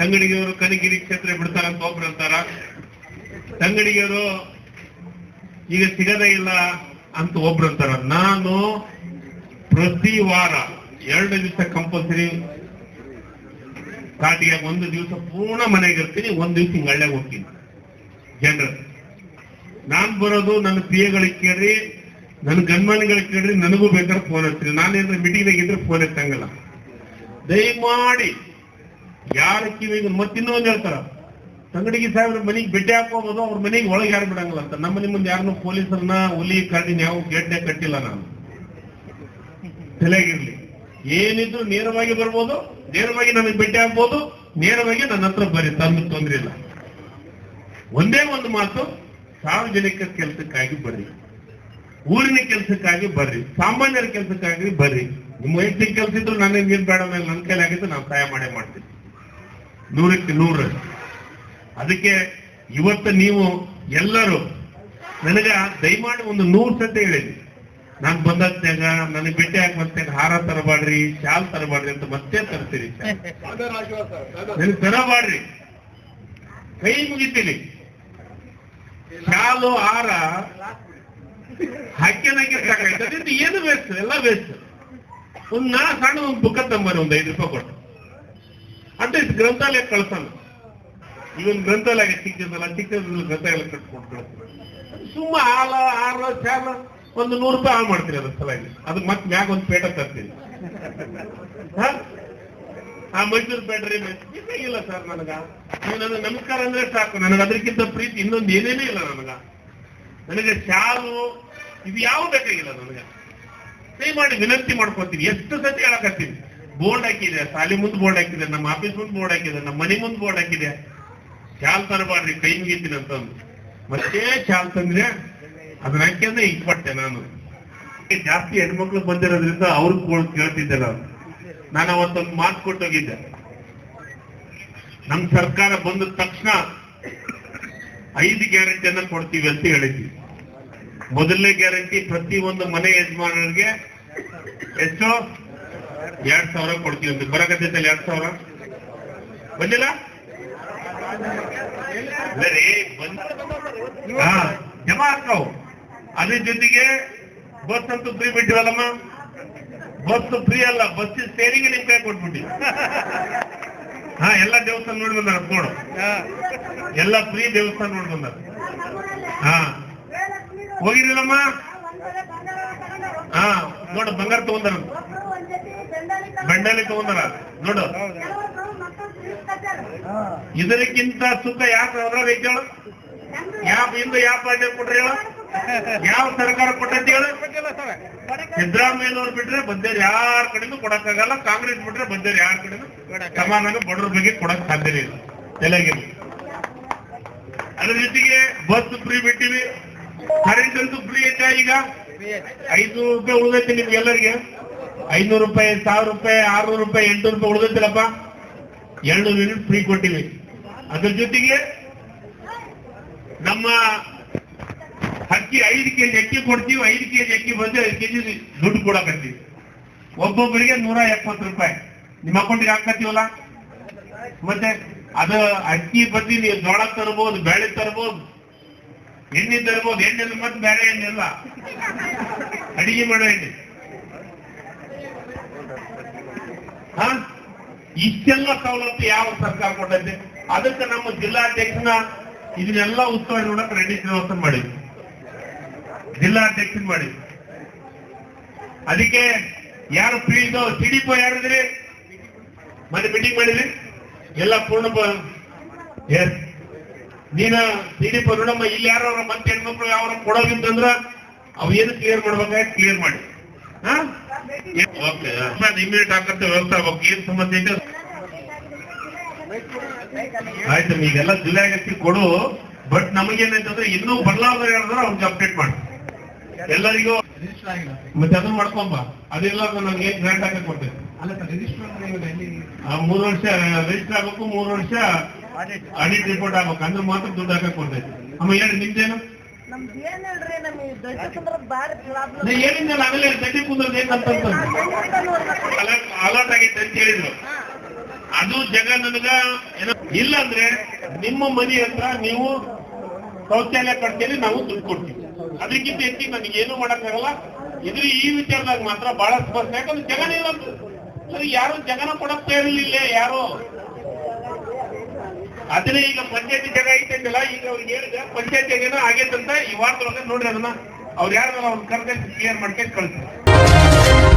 ತಂಗಡಿಗೆಯವರು ಕನಗಿರಿ ಕ್ಷೇತ್ರ ಬಿಡ್ತಾರ ಅಂತ ಒಬ್ರು ಅಂತಾರ. ತಂಗಡಿಗೆಯವರು ಈಗ ಸಿಗದೇ ಇಲ್ಲ ಅಂತ ಒಬ್ರು ಅಂತಾರ. ನಾನು ಪ್ರತಿ ವಾರ ಎರಡು ದಿವಸ ಕಂಪಲ್ಸರಿ ಕಾಟಿಗೆ ಒಂದು ದಿವಸ ಪೂರ್ಣ ಮನೆಗೆ ಇರ್ತೀನಿ, ಒಂದು ದಿವಸ ಹಿಂಗ್ ಹಳ್ಳ್ಯಾಗ ಹೋಗ್ತೀನಿ. ಜನರು. ನಾನ್ ಬರೋದು ನನ್ನ ಪ್ರಿಯಗಳಿಗೆ ಕೇಳ್ರಿ, ನನ್ನ ಗನ್ಮನ್ಗಳಿಗೆ ಕೇಳ್ರಿ, ನನಗೂ ಬೇಕಾದ್ರೆ ಫೋನ್ ಹಚ್ಚಿರಿ ನಾನೇನ್ರ ಮೀಟಿಂಗ್ನಾಗ ಇದ್ರೆ ಫೋನ್ ಎತ್ತಂಗಲ್ಲ. ದಯಮಾಡಿ ಯಾರ ಕಿವಿಗೆ ಮತ್ತಿನ್ನೊಂದು ಹೇಳ್ತಾರ? ತಂಗಡಿಗೆ ಸಾಹೇಬ್ರ ಮನೆಗೆ ಭೇಟಿ ಹಾಕೋಬೋದು ಅವ್ರ ಮನೆಗೆ ಒಳಗೆ ಯಾರು ಬಿಡಂಗಿಲ್ಲ ಅಂತ. ನಮ್ಮ ಮುಂದೆ ಯಾರನ್ನೂ ಪೊಲೀಸರನ್ನ ಹುಲಿ ಕರಡಿನ ಯಾವ ಗೇಟ್ನೆ ಕಟ್ಟಿಲ್ಲ ನಾನು. ತಲೆಗಿರ್ಲಿ. ಏನಿದ್ರು ನೇರವಾಗಿ ಬರ್ಬೋದು, ನೇರವಾಗಿ ನನಗೆ ಭೇಟಿ ಆಗ್ಬೋದು ನೇರವಾಗಿ ನನ್ನ ಹತ್ರ ಬರೀ ತಂದು ತೊಂದ್ರೆ ಇಲ್ಲ. ಒಂದೇ ಒಂದು ಮಾತು, ಸಾರ್ವಜನಿಕ ಕೆಲಸಕ್ಕಾಗಿ ಬರ್ರಿ. ಊರಿನ ಕೆಲಸಕ್ಕಾಗಿ ಬರ್ರಿ, ಸಾಮಾನ್ಯರ ಕೆಲಸಕ್ಕಾಗಿ ಬರ್ರಿ. ನಿಮ್ಮ ವೈಯಕ್ತಿಕ ಕೆಲಸ ಇದ್ರು ನನಗೆ ನೀರು ಬೇಡ ನನ್ನ ಕೈಲಾಗಿದ್ದು ನಾವು ಸಹಾಯ ಮಾಡೇ ಮಾಡ್ತೀನಿ. ನೂರಕ್ಕೆ ನೂರು. ಅದಕ್ಕೆ ಇವತ್ತು ನೀವು ಎಲ್ಲರೂ ನನಗ ದಯಮಾಡಿ ಒಂದು ನೂರು ಸತಿ ಹೇಳಿದ್ವಿ ನಾನು ಬಂದಾಗ ನನಗೆ ಭೇಟಿ ಮತ್ತೆ ಹಾರ ತರಬಾಡ್ರಿ, ಶಾಲ್ ತರಬಾಡ್ರಿ ಅಂತ ಮತ್ತೆ ತರ್ತೀರಿ. ನನಗೆ ತರಬಾಡ್ರಿ ಕೈ ಮುಗಿತೀನಿ. ಶಾಲು, ಹಾರ ಹಾಕ್ಯನಾಗೆ ಸಾಕಾಯ್ತು ಅದ್ರಿಂದ ಏನು ವೇಸ್ಟ್? ಎಲ್ಲ ವೇಸ್ಟ್. ಒಂದು ನಾ ಸಣ್ಣ, ಒಂದು ಬುಕ್ಕ ತಂಬರಿ ಒಂದ್ ಐದು ರೂಪಾಯಿ ಕೊಟ್ಟು. ಅಟ್ಲೀಸ್ಟ್ ಗ್ರಂಥಾಲಯ ಕಳ್ಸೋಣ ಇವನ್ ಗ್ರಂಥಾಲಯ ಚಿಕ್ಕದಲ್ಲ ಚಿಕ್ಕದ್ರಲ್ಲಿ ಗ್ರಂಥಾಲಯ ಕಟ್ಕೊಟ್ಟು ಸುಮ್ಮ ಹಾಲ ಹಾರ ಚಾಲ ಒಂದು ನೂರು ರೂಪಾಯಿ ಹಾಳು ಮಾಡ್ತೀರಿ ಅದ್ರ ಸಲಾಗಿ ಅದಕ್ಕೆ ಮತ್ತೆ ಮ್ಯಾಗ ಒಂದು ಪೇಟ ತರ್ತೀನಿ? ಆ ಮೈಸೂರು ಬೇಡ್ರಿ ಇಲ್ಲ ಸರ್ ನನಗ ನೀವು ನನಗೆ ನಮಸ್ಕಾರ ಅಂದ್ರೆ ಸಾಕು ನನಗೆ ಅದಕ್ಕಿಂತ ಪ್ರೀತಿ ಇನ್ನೊಂದು ಏನೇನೇ ಇಲ್ಲ ನನಗ ನನಗೆ ಶಾಲು ಇದು ಯಾವ ಬೇಕಾಗಿಲ್ಲ ನನಗೆ ದಯಮಾಡಿ ವಿನಂತಿ ಮಾಡ್ಕೊತೀನಿ ಎಷ್ಟು ಸತಿ ಹೇಳಕತ್ತೀನಿ ಬೋರ್ಡ್ ಹಾಕಿದೆ ಸಾಲಿ ಮುಂದೆ ಬೋರ್ಡ್ ಹಾಕಿದೆ, ನಮ್ಮ ಆಫೀಸ್ ಮುಂದೆ ಬೋರ್ಡ್ ಹಾಕಿದೆ, ನಮ್ಮ ಮನೆ ಮುಂದೆ ಬೋರ್ಡ್ ಹಾಕಿದೆ. ಚಾಲ್ ತರಬಾರ್ರಿ, ಕೈ ಮುಗಿತೀನಿ ಅಂತಂದು. ಮತ್ತೆ ಚಾಲ್ ತಂದ್ರೆ ಅದನ್ನ ಹಾಕ್ಯಂದ್ರೆ ಇಟ್ಪಟ್ಟೆ ನಾನು. ಜಾಸ್ತಿ ಹೆಣ್ಮಕ್ಳು ಬಂದಿರೋದ್ರಿಂದ ಅವ್ರಿಗೆ ಕೇಳ್ತಿದ್ದೆ ನಾನು. ನಾನು ಅವತ್ತೊಂದು ಮಾತು ಕೊಟ್ಟೋಗಿದ್ದೆ. ನಮ್ ಸರ್ಕಾರ ಬಂದ ತಕ್ಷಣ ಐದು ಗ್ಯಾರಂಟಿಯನ್ನ ಕೊಡ್ತೀವಿ ಅಂತ ಹೇಳಿದ್ವಿ. ಮೊದಲನೇ ಗ್ಯಾರಂಟಿ ಪ್ರತಿ ಒಂದು ಮನೆ ಯಜಮಾನರಿಗೆ ಎಷ್ಟು ಎರಡ್ ಸಾವಿರ ಕೊಡ್ತೀವಿ ಅಂತ. ಬರಕತ್ತೈತಲ್ಲ ಎರಡ್ ಸಾವಿರ? ಬಂದಿಲ್ಲ? ಹಾ, ಜಮಾ ಹಾಕವು ಅದ್ರ ಜೊತೆಗೆ ಬಸ್ ಅಂತೂ ಫ್ರೀ ಬಿಟ್ಟಿವಲ್ಲಮ್ಮ. ಬಸ್ ಫ್ರೀ ಅಲ್ಲ ಬಸ್ ಸ್ಟೇರಿಂಗ್ ನಿಮ್ ಕೈ ಕೊಟ್ಬಿಟ್ಟಿ ಹಾ, ಎಲ್ಲ ದೇವಸ್ಥಾನ ನೋಡಿ ಬಂದಾರ ನೋಡು ಎಲ್ಲ ಫ್ರೀ ದೇವಸ್ಥಾನ ನೋಡಿ ಬಂದಾರ. ಹಾ. ಹೋಗಿರಲಿಲ್ಲಮ್ಮ ಹಾ, ನೋಡ, ಬಂಗಾರ ತಗೊಂಡಾರ ಬೆಂಡಲ್ಲಿ ತಗೊಂಡಾರ? ನೋಡು. ಇದಕ್ಕಿಂತ ಸುಖ ಯಾಕೆ ಅದ್ರಾಗ ಹೇಳು? ಯಾವ ಹಿಂದೆ ಯಾವ ಪಾರ್ಟಿ ಕೊಟ್ರಿ ಹೇಳು? ಯಾವ ಸರ್ಕಾರ ಕೊಟ್ಟೈತಿ ಹೇಳು? ಸಿದ್ದರಾಮಯ್ಯನವ್ರು ಬಿಟ್ರೆ ಬಂದೇರು ಯಾರ ಕಡೆನೂ ಕೊಡಕ್ಕಾಗಲ್ಲ. ಕಾಂಗ್ರೆಸ್ ಬಿಟ್ರೆ ಬಂದೇರು ಯಾರ ಕಡೆನೂ ಸಮಾನ ಬಡವ್ರ ಬಗ್ಗೆ ಕೊಡಕ್ ಸಾಧ್ಯ ಇಲ್ಲ. ತೆಲಗಿಲ್ಲ ಅದ್ರ ಜೊತೆಗೆ ಬಸ್ ಫ್ರೀ ಬಿಟ್ಟಿವಿ. ಕರೆಂಟ್ ಅಂತೂ ಫ್ರೀ ಐತೆ ಈಗ. ಐದು ರೂಪಾಯಿ ಉಳಿದೈತಿ ನಿಮ್ಗೆಲ್ಲರಿಗೆ. ಐನೂರು ರೂಪಾಯಿ, ಸಾವಿರ ರೂಪಾಯಿ, ಆರ್ನೂರು ರೂಪಾಯಿ, ಎಂಟುನೂರು ರೂಪಾಯಿ ಉಳಿದೈತಿಲ್ಲಪ್ಪ ಎರಡು ಯೂನಿಟ್ ಫ್ರೀ ಕೊಟ್ಟಿವಿ. ಅದ್ರ ಜೊತೆಗೆ ನಮ್ಮ ಅಕ್ಕಿ ಐದು ಕೆಜಿ ಅಕ್ಕಿ ಕೊಡ್ತೀವಿ, ಐದು ಕೆಜಿ ಅಕ್ಕಿ ಬಂದು ಐದು ಕೆಜಿ ದುಡ್ಡು ಕೊಡಕತ್ತೀವಿ ಒಬ್ಬೊಬ್ಬರಿಗೆ ನೂರ ಎಪ್ಪತ್ತು ರೂಪಾಯಿ. ನಿಮ್ಮ ಅಕೌಂಟಿಗೆ ಹಾಕತ್ತೀವಲ್ಲ ಮತ್ತೆ ಅದು ಅಕ್ಕಿ ಬದ್ಲಿ ನೀವು ಜೋಳ ತರಬಹುದು ಬೇಳೆ ತರಬಹುದು ಎಣ್ಣೆ ತರಬಹುದು ಎಣ್ಣೆ ಮತ್ತೆ ಬೇರೆ ಎಣ್ಣೆ ಅಲ್ಲ ಅಡಿಗೆ ಮಾಡೋ ಎಣ್ಣೆ. ಹಾ? ಇಷ್ಟೆಲ್ಲ ಸವಲತ್ತು ಯಾವ ಸರ್ಕಾರ ಕೊಟ್ಟೈತೆ ಅದಕ್ಕೆ ನಮ್ಮ ಜಿಲ್ಲಾಧ್ಯಕ್ಷನ ಇದನ್ನೆಲ್ಲ ಉತ್ಸವ ನೋಡಕ್ ರೆಡ್ಡಿ ಶ್ರೀನಿವಾಸನ್ ಮಾಡಿದ್ವಿ ಜಿಲ್ಲಾಧ್ಯಕ್ಷನ್ ಮಾಡಿದ್ವಿ ಅದಕ್ಕೆ ಯಾರು ಫ್ರೀ ಸಿಡಿಪೋ ಯಾರಿದ್ರಿ? ಮನೆ ಮೀಟಿಂಗ್ ಮಾಡಿದ್ರಿ? ಎಲ್ಲ ಪೂರ್ಣ ನೀನ ಸಿಡಿಪೋ ನೋಡಮ್ಮ ಇಲ್ಲಿ ಯಾರು ಅವ್ರ ಮತ್ತೆ ಹೆಣ್ಮಕ್ಳು ಯಾವ ಕೊಡೋಗಿತ್ತಂದ್ರ ಏನು ಕ್ಲಿಯರ್ ಮಾಡ್ಬೇಕಾಗಿ ಕ್ಲಿಯರ್ ಮಾಡಿ. ಹಾ? ಓಕೆ ಇಮಿಡಿಯೇಟ್ ಹಾಕಂತ ವ್ಯವಸ್ಥೆ ಆಗ್ಬೇಕು ಏನ್ ಸಮಸ್ಯೆ ಐತೆ ಆಯ್ತು ಈಗೆಲ್ಲ ಆಗಕ್ಕೆ ಕೊಡು. ಬಟ್ ನಮಗೇನಂತಂದ್ರೆ ಇನ್ನೂ ಬದಲಾವಣೆ ಹೇಳಿದ್ರೆ ಅವ್ರಿಗೆ ಅಪ್ಡೇಟ್ ಮಾಡಿ. ಎಲ್ಲರಿಗೂ ಮತ್ತೆ ಅದನ್ನ ಮಾಡ್ಕೊಂಬ. ಅದೆಲ್ಲ ನಮ್ಗೆ ಏನ್ ಗ್ರಾಂಟ್ ಹಾಕಕ್ ಕೊಡ್ತೇನೆ ಆ, ಮೂರು ವರ್ಷ ರಿಜಿಸ್ಟರ್ ಆಗ್ಬೇಕು ಮೂರು ವರ್ಷ ಆಡಿಟ್ ರಿಪೋರ್ಟ್ ಆಗ್ಬೇಕು. ಅಂದ್ರೆ ಮಾತ್ರ ದುಡ್ಡು ಹಾಕಕ್ ಕೊಡ್ತೈತೆ ಅಮ್ಮ ಹೇಳಿ ನಿಮ್ದೇನು? ನಮ್ದು ಏನ್ ಹೇಳ್ರಿ ನಮಗೆ ದೊಡ್ಡ ಕುಂದ್ರದ್ ಬಾರಿ ಪ್ರಾಬ್ಲಮ್ ನಾ ಹೇಳಿದ್ನಲ್ಲ ಆಗಲೇ ದಡ್ಡಿ ಕುಂದ್ರದ್ ಏನಂತಂದ್ರೆ ಅಲರ್ಟ್ ಆಗೈತೆ ಅಂತ ಹೇಳಿದ್ರು. ಅದು ಜಗ ನನಗ ಇಲ್ಲ ಅಂದ್ರೆ ನಿಮ್ಮ ಮನೆ ಹತ್ರ ನೀವು ಶೌಚಾಲಯ ಕಟ್ತೀರಿ ನಾವು ದುಡ್ಡು ಕೊಡ್ತೀವಿ. ಅದಕ್ಕಿಂತ ಹೆಚ್ಚಿಗೆ ನನಗೆ ಏನು ಮಾಡಕ್ಕಾಗಲ್ಲ ಇದ್ರ ಈ ವಿಚಾರದಾಗ ಮಾತ್ರ ಬಹಳ ಸ್ಪಷ್ಟ. ಯಾಕಂದ್ರೆ ಜಗನ. ಅದು ಯಾರು ಜಗನ ಕೊಡಕ್ ತಯಾರಿಲ್ಲ ಯಾರು? ಅದನ್ನೇ ಈಗ ಪಂಚಾಯತಿ ಜಾಗ ಐತಂತಲ್ಲ ಈಗ ಅವ್ರಿಗೆ ಹೇಳಿದ್ರೆ ಪಂಚಾಯತಿ ಏನೋ ಆಗೈತಂತ ಈ ವಾರದೊಳಗೆ ನೋಡ್ರಿ ಅದನ್ನ. ಅವ್ರು ಯಾರು ಅವ್ರ ಕರ್ಕೊಂಡು ಕ್ಲಿಯರ್ ಮಾಡ್ಕೊಂಡು ಕಳಿಸ್ತಾರೆ